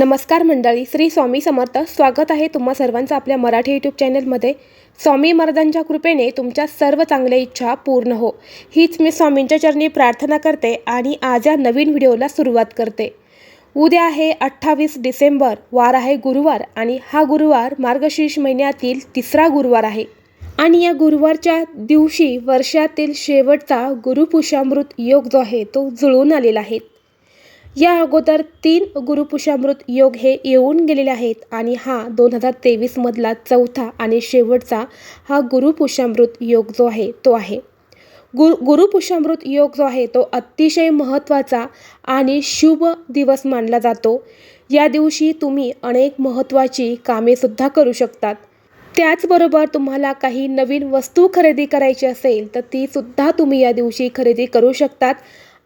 नमस्कार मंडळी श्री स्वामी समर्थ. स्वागत आहे तुम्हा सर्वांचं आपल्या मराठी यूट्यूब चॅनलमध्ये स्वामी महाराजांच्या कृपेने तुमच्या सर्व चांगल्या इच्छा पूर्ण हो. हीच मी स्वामींच्या चरणी प्रार्थना करते आणि आज या नवीन व्हिडिओला सुरुवात करते. उद्या आहे अठ्ठावीस डिसेंबर वार आहे गुरुवार आणि हा गुरुवार मार्गशीर्ष महिन्यातील तिसरा गुरुवार आहे. आणि या गुरुवारच्या दिवशी वर्षातील शेवटचा गुरुपुषामृत योग जो आहे तो जुळून आलेला आहे. या अगोदर तीन गुरुपुषामृत योग हे येऊन गेलेले आहेत आणि हा दोन हजार तेवीसमधला चौथा आणि शेवटचा हा गुरुपुषामृत योग जो आहे तो आहे. गुरु गुरुपुषामृत योग जो आहे तो अतिशय महत्त्वाचा आणि शुभ दिवस मानला जातो. या दिवशी तुम्ही अनेक महत्त्वाची कामेसुद्धा करू शकतात. त्याचबरोबर तुम्हाला काही नवीन वस्तू खरेदी करायची असेल तर तीसुद्धा तुम्ही या दिवशी खरेदी करू शकतात.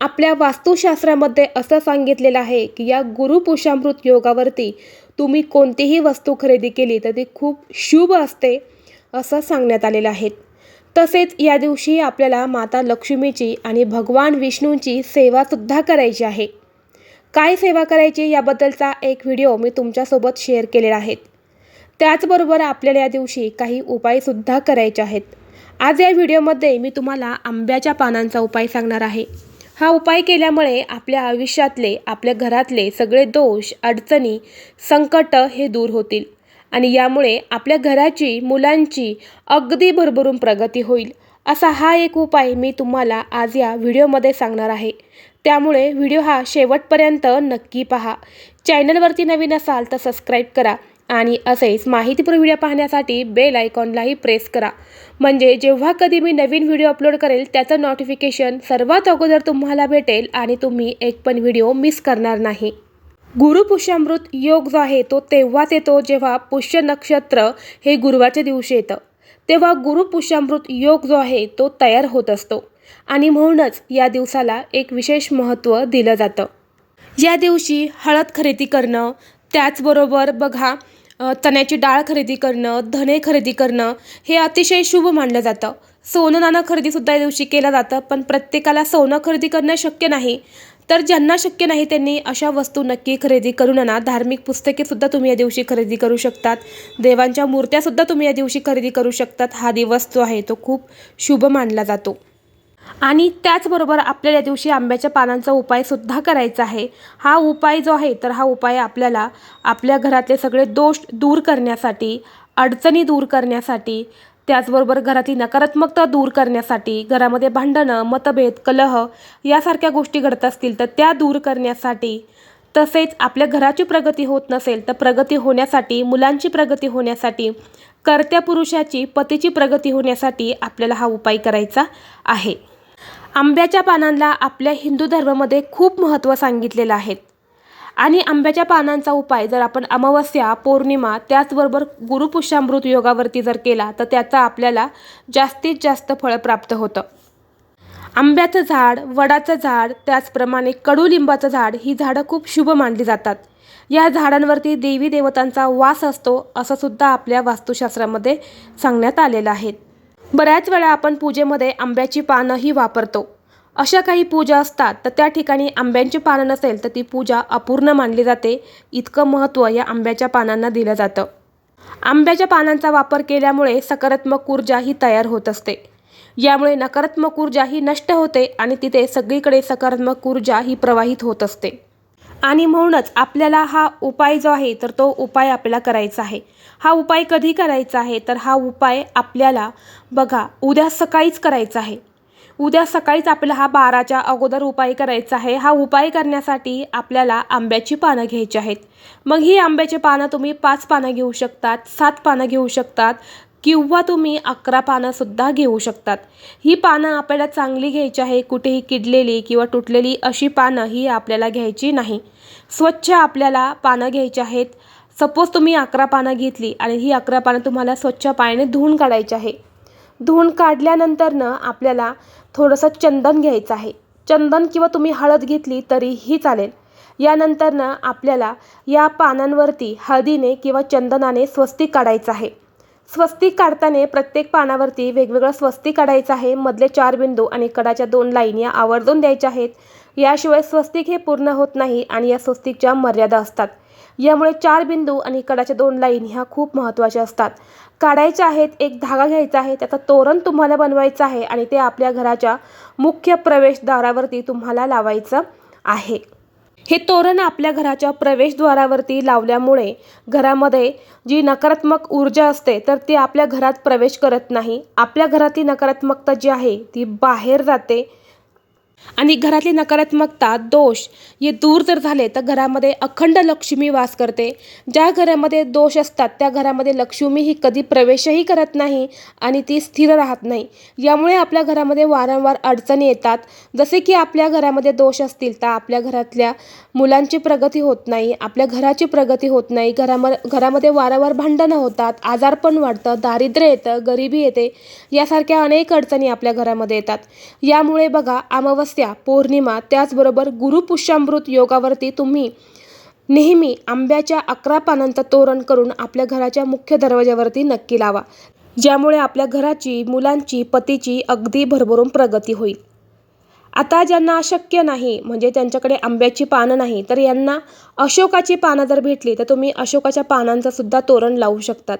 आपल्या वास्तुशास्त्रामध्ये असं सांगितलेलं आहे की या गुरुपुषामृत योगावरती तुम्ही कोणतीही वस्तू खरेदी केली तर ती खूप शुभ असते असं सांगण्यात आलेलं आहे. तसेच या दिवशी आपल्याला माता लक्ष्मीची आणि भगवान विष्णूंची सेवासुद्धा करायची आहे. काय सेवा करायची याबद्दलचा एक व्हिडिओ मी तुमच्यासोबत शेअर केलेला आहे. त्याचबरोबर आपल्याला या दिवशी काही उपायसुद्धा करायचे आहेत. आज या व्हिडिओमध्ये मी तुम्हाला आंब्याच्या पानांचा उपाय सांगणार आहे. हा उपाय केल्यामुळे आपल्या आयुष्यातले आपल्या घरातले सगळे दोष अडचणी संकट हे दूर होतील आणि यामुळे आपल्या घराची मुलांची अगदी भरभरून प्रगती होईल. असा हा एक उपाय मी तुम्हाला आज या व्हिडिओमध्ये सांगणार आहे. त्यामुळे व्हिडिओ हा शेवटपर्यंत नक्की पहा. चॅनलवरती नवीन असाल तर सबस्क्राईब करा. आणि असेच माहितीपूर्ण व्हिडिओ पाहण्यासाठी बेल आयकॉनलाही प्रेस करा. म्हणजे जेव्हा कधी मी नवीन व्हिडिओ अपलोड करेल त्याचं नोटिफिकेशन सर्वात अगोदर तुम्हाला भेटेल आणि तुम्ही एक पण व्हिडिओ मिस करणार नाही. गुरुपुष्यामृत योग जो आहे तो तेव्हाच येतो जेव्हा पुष्य नक्षत्र हे गुरुवारच्या दिवशी येतं. तेव्हा गुरुपुष्यामृत योग जो आहे तो तयार होत असतो. आणि म्हणूनच या दिवसाला एक विशेष महत्त्व दिलं जातं. या दिवशी हळद खरेदी करणं त्याचबरोबर बघा चण्याची डाळ खरेदी करणं धने खरेदी करणं हे अतिशय शुभ मानलं जातं. सोनं नाणं खरेदीसुद्धा या दिवशी केलं जातं पण प्रत्येकाला सोनं खरेदी करणं शक्य नाही. तर ज्यांना शक्य नाही त्यांनी अशा वस्तू नक्की खरेदी करून आणा धार्मिक पुस्तकेसुद्धा तुम्ही या दिवशी खरेदी करू शकतात. देवांच्या मूर्त्यासुद्धा तुम्ही या दिवशी खरेदी करू शकतात. हा दिवस जो आहे तो खूप शुभ मानला जातो. आणि त्याचबरोबर आपल्याला या दिवशी आंब्याच्या पानांचा उपायसुद्धा करायचा आहे. हा उपाय जो आहे तर हा उपाय आपल्याला आपल्या घरातले सगळे दोष दूर करण्यासाठी अडचणी दूर करण्यासाठी त्याचबरोबर घरातली नकारात्मकता दूर करण्यासाठी घरामध्ये भांडणं मतभेद कलह यासारख्या गोष्टी घडत असतील तर त्या दूर करण्यासाठी तसेच आपल्या घराची प्रगती होत नसेल तर प्रगती होण्यासाठी मुलांची प्रगती होण्यासाठी कर्त्या पुरुषाची पतीची प्रगती होण्यासाठी आपल्याला हा उपाय करायचा आहे. आंब्याच्या पानांना आपल्या हिंदू धर्मामध्ये खूप महत्त्व सांगितलेलं आहे. आणि आंब्याच्या पानांचा उपाय जर आपण अमावस्या पौर्णिमा त्याचबरोबर गुरुपुष्यामृत योगावरती जर केला तर त्याचा आपल्याला जास्तीत जास्त फळ प्राप्त होतं. आंब्याचं झाड वडाचं झाड त्याचप्रमाणे कडुलिंबाचं झाड ही झाडं खूप शुभ मानली जातात. या झाडांवरती देवी देवतांचा वास असतो असं सुद्धा आपल्या वास्तुशास्त्रामध्ये सांगण्यात आलेलं आहे. बऱ्याच वेळा आपण पूजेमध्ये आंब्याची पानंही वापरतो. अशा काही पूजा असतात तर त्या ठिकाणी आंब्यांची पानं नसेल तर ती पूजा अपूर्ण मानली जाते. इतकं महत्त्व या आंब्याच्या पानांना दिलं जातं. आंब्याच्या पानांचा वापर केल्यामुळे सकारात्मक ऊर्जा ही तयार होत असते. यामुळे नकारात्मक ऊर्जा ही नष्ट होते आणि तिथे सगळीकडे सकारात्मक ऊर्जा ही प्रवाहित होत असते. आणि म्हणूनच आपल्याला हा उपाय जो आहे तर तो उपाय आपल्याला करायचा आहे. हा उपाय कधी करायचा आहे? तर हा उपाय आपल्याला बघा उद्या सकाळीच करायचा आहे. उद्या सकाळीच आपल्याला हा बाराच्या अगोदर उपाय करायचा आहे. हा उपाय करण्यासाठी आपल्याला आंब्याची पानं घ्यायची आहेत. मग ही आंब्याची पानं तुम्ही पाच पानं घेऊ शकतात सात पानं घेऊ शकतात. किंवा तुम्ही अकरा पानंसुद्धा घेऊ शकतात. ही पानं आपल्याला चांगली घ्यायची आहे कुठेही किडलेली किंवा तुटलेली अशी पानं ही आपल्याला घ्यायची नाही. स्वच्छ आपल्याला पानं घ्यायची आहेत. सपोज तुम्ही अकरा पानं घेतली आणि ही अकरा पानं तुम्हाला स्वच्छ पाण्याने धुवून काढायची आहे. धुवून काढल्यानंतरनं आपल्याला थोडंसं चंदन घ्यायचं आहे. चंदन किंवा तुम्ही हळद घेतली तरीही चालेल. यानंतरनं आपल्याला या पानांवरती हळदीने किंवा चंदनाने स्वस्तिक काढायचं आहे. स्वस्तिक काढताना प्रत्येक पानावरती वेगवेगळं स्वस्तिक काढायचं आहे. मधले चार बिंदू आणि कडाच्या दोन लाईन या आवर्जून द्यायच्या आहेत. याशिवाय स्वस्तिक हे पूर्ण होत नाही आणि या स्वस्तिकच्या मर्यादा असतात. यामुळे चार बिंदू आणि कडाच्या दोन लाईन ह्या खूप महत्त्वाच्या असतात. काढायच्या आहेत एक धागा घ्यायचा आहे त्याचं तोरण तुम्हाला बनवायचं आहे आणि ते आपल्या घराच्या मुख्य प्रवेशद्वारावरती तुम्हाला लावायचं आहे. हे तोरण आपल्या घराच्या प्रवेशद्वारावरती लावल्यामुळे घरामध्ये जी नकारात्मक ऊर्जा असते तर ती आपल्या घरात प्रवेश करत नाही. आपल्या घरातली नकारात्मकता जी आहे ती बाहेर जाते. आणि घरातली नकारात्मकता दोष हे दूर जर झाले तर घरामध्ये अखंड लक्ष्मी वास करते. ज्या घरामध्ये दोष असतात त्या घरामध्ये लक्ष्मी ही कधी प्रवेशही करत नाही आणि ती स्थिर राहत नाही. यामुळे आपल्या घरामध्ये वारंवार अडचणी येतात. जसे की आपल्या घरामध्ये दोष असतील तर आपल्या घरातल्या मुलांची प्रगती होत नाही आपल्या घराची प्रगती होत नाही. घरामध्ये घरामध्ये वारंवार भांडणं होतात आजारपण वाढतं दारिद्र्य येतं गरिबी येते. यासारख्या अनेक अडचणी आपल्या घरामध्ये येतात. यामुळे बघा अमावस्या पौर्णिमा त्याचबरोबर गुरुपुष्यामृत योगावरती तुम्ही नेहमी आंब्याच्या अकरा पानांचं तोरण करून आपल्या घराच्या मुख्य दरवाजावरती नक्की लावा ज्यामुळे आपल्या घराची मुलांची पतीची अगदी भरभरून प्रगती होईल. आता ज्यांना अशक्य नाही म्हणजे त्यांच्याकडे आंब्याची पानं नाही तर यांना अशोकाची पानं जर भेटली तर तुम्ही अशोकाच्या पानांचं सुद्धा तोरण लावू शकतात.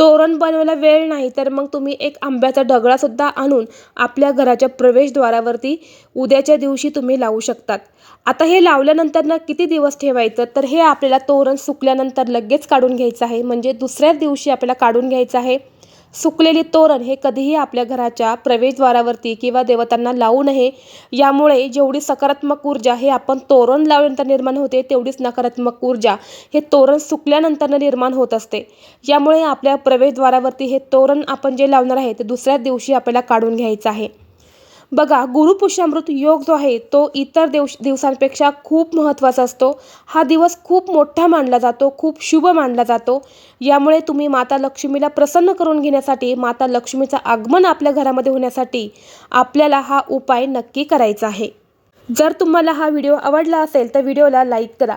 तोरण बनवायला वेळ नाही तर मग तुम्ही एक आंब्याचा ढगळासुद्धा आणून आपल्या घराच्या प्रवेशद्वारावरती उद्याच्या दिवशी तुम्ही लावू शकतात. आता हे लावल्यानंतर ना किती दिवस ठेवायचं? तर हे आपल्याला तोरण सुकल्यानंतर लगेच काढून घ्यायचं आहे. म्हणजे दुसऱ्याच दिवशी आपल्याला काढून घ्यायचं आहे. सुकलेली तोरण हे कधीही आपल्या घराच्या प्रवेशद्वारावरती किंवा देवतांना लावू नये. यामुळे जेवढी सकारात्मक ऊर्जा हे आपण तोरण लावल्यानंतर निर्माण होते तेवढीच नकारात्मक ऊर्जा हे तोरण सुकल्यानंतर निर्माण होत असते. यामुळे आपल्या प्रवेशद्वारावरती हे तोरण आपण जे लावणार आहे ते दुसऱ्याच दिवशी आपल्याला काढून घ्यायचं आहे. बघा गुरुपुष्यामृत योग जो आहे तो इतर दिवस दिवसांपेक्षा खूप महत्त्वाचा असतो. हा दिवस खूप मोठा मानला जातो खूप शुभ मानला जातो. यामुळे तुम्ही माता लक्ष्मीला प्रसन्न करून घेण्यासाठी माता लक्ष्मीचं आगमन आपल्या घरामध्ये होण्यासाठी आपल्याला हा उपाय नक्की करायचा आहे. जर तुम्हाला हा व्हिडिओ आवडला असेल तर व्हिडिओला लाईक करा.